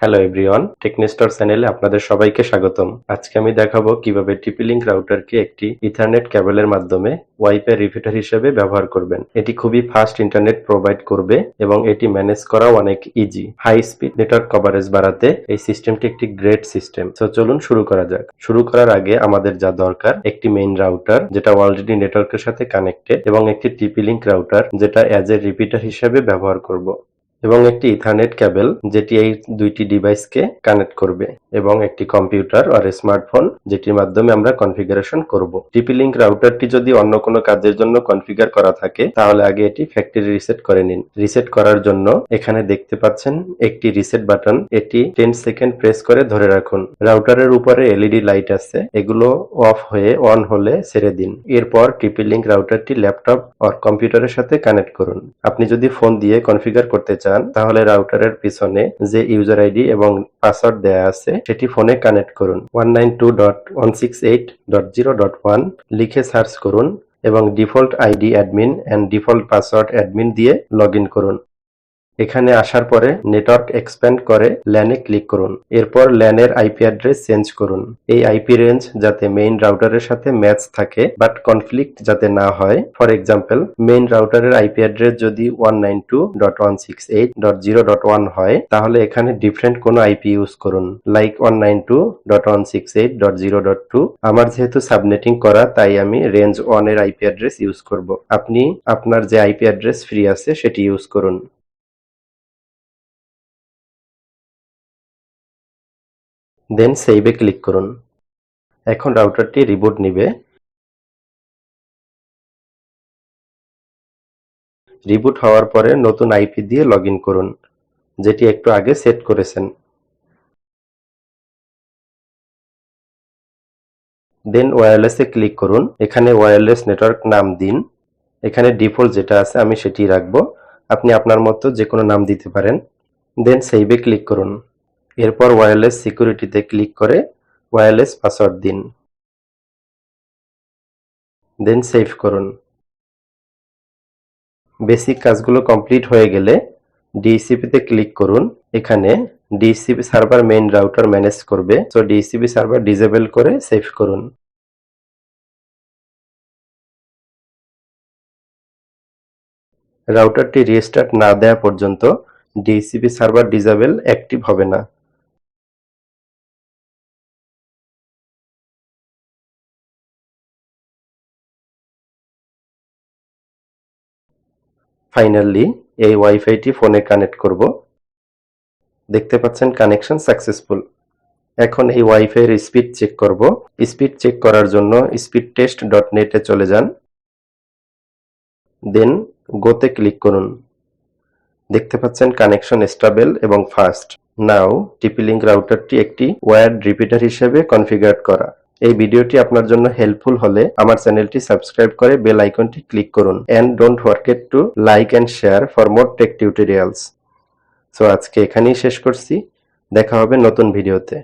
Hello everyone টেকনিস্টার চ্যানেলে আপনাদের সবাইকে স্বাগতম। আজকে আমি দেখাবো কীভাবে টিপি লিঙ্ক রাউটারকে একটি ইথারনেট কেবলের মাধ্যমে ওয়াইফাই রিপিটার হিসেবে ব্যবহার করবেন। এটি খুবই ফাস্ট ইন্টারনেট প্রোভাইড করবে এবং এটি ম্যানেজ করাও অনেক easy high speed network coverage বাড়াতে এই সিস্টেমটি একটি গ্রেট সিস্টেম তো চলুন শুরু করা যাক। শুরু করার আগে আমাদের যা দরকার, একটি মেইন রাউটার যেটা অলরেডি নেটওয়ার্কের সাথে কানেক্টেড এবং একটি টিপি লিঙ্ক রাউটার যেটা অ্যাজ এ রিপিটার হিসেবে ব্যবহার করব। এবং একটি ইথারনেট কেবল যেটি এই দুইটি ডিভাইসকে কানেক্ট করবে এবং একটি কম্পিউটার আর স্মার্টফোন যেটির মাধ্যমে আমরা কনফিগারেশন করব। টিপি লিঙ্ক রাউটারটি যদি অন্য কোনো কাজের জন্য কনফিগার করা থাকে, তাহলে আগে এটি ফ্যাক্টরি রিসেট করে নিন। রিসেট করার জন্য এখানে দেখতে পাচ্ছেন একটি রিসেট বাটন। এটি টেন সেকেন্ড প্রেস করে ধরে রাখুন। রাউটারের উপরে এলইডি লাইট আছে। এগুলো অফ হয়ে অন হলে ছেড়ে দিন। এরপর টিপি লিঙ্ক রাউটারটি ল্যাপটপ আর কম্পিউটারের সাথে কানেক্ট করুন। আপনি যদি ফোন দিয়ে কনফিগার করতে চান তাহলে রাউটারের পিছনে যে ইউজার আইডি এবং পাসওয়ার্ড দেয়া আছে, সেটি ফোনে কানেক্ট করুন। One nine two dot one six eight dot dot one লিখে সার্চ করুন এবং default ID admin and default password admin দিয়ে লগ করুন। এখানে আসার পরে নেটওয়ার্ক এক্সপ্যান্ড করে ল্যানে ক্লিক করুন। এরপর ল্যানের আইপি অ্যাড্রেস চেঞ্জ করুন। এই আইপি রেঞ্জ যাতে মেইন রাউটারের সাথে ম্যাচ থাকে বাট কনফ্লিক্ট যাতে না হয়। ফর এক্সাম্পল মেইন রাউটারের আইপি অ্যাড্রেস যদি one nine two dot one six eight dot zero dot one হয়, তাহলে এখানে ডিফারেন্ট কোনো আইপি ইউজ করুন। Like one nine two dot one six eight dot zero dot two আমার যেহেতু subnetting করা, তাই আমি রেঞ্জ ওয়ানের আইপি অ্যাড্রেস ইউজ করব। আপনি আপনার যে আইপি অ্যাড্রেস ফ্রি আছে, সেটি ইউজ করুন। দেন সেভে ক্লিক করুন। এখন রাউটারটি রিবুট নিবে। রিবুট হওয়ার পরে নতুন আইপি দিয়ে লগ করুন, যেটি একটু আগে সেট করেছেন। দেন ওয়্যারলেসে ক্লিক করুন। এখানে ওয়্যারলেস নেটওয়ার্ক নাম দিন। এখানে ডিফল্ট যেটা আছে আমি সেটি রাখব। আপনি আপনার মতো যে কোনো নাম দিতে পারেন। দেন সেভে ক্লিক করুন। এরপর ওয়্যারলেস সিকিউরিটিতে ক্লিক করে ওয়্যারলেস পাসওয়ার্ড দিন। দেন সেভ করুন। বেসিক কাজগুলো কমপ্লিট হয়ে গেলে ডিসিপিতে ক্লিক করুন। এখানে DCP server main router manage করবে। সো ডিসিপি সার্ভার ডিজেবল করে সেভ করুন। রাউটারটি রিস্টার্ট না দেওয়া পর্যন্ত ডিসিপি সার্ভার ডিজেবল অ্যাক্টিভ হবে না। ফাইনালি এই ওয়াইফাইটি ফোনে কানেক্ট করব। দেখতে পাচ্ছেন কানেকশন সাকসেসফুল এখন এই ওয়াইফাইয়ের স্পিড চেক করব। স্পিড চেক করার জন্য স্পিড টেস্ট ডট নেটে চলে যান। দেন গোতে ক্লিক করুন। দেখতে পাচ্ছেন কানেকশন স্টেবল এবং ফাস্ট নাও টিপি লিঙ্ক রাউটারটি একটি ওয়্যার্ড রিপিটার হিসেবে কনফিগার করা। এই ভিডিওটি আপনার জন্য হেল্পফুল হলে আমার চ্যানেলটি সাবস্ক্রাইব করে বেল আইকনটি ক্লিক করুন and don't forget to like and share for more tech tutorials so আজকে এখানেই শেষ করছি। দেখা হবে নতুন ভিডিওতে।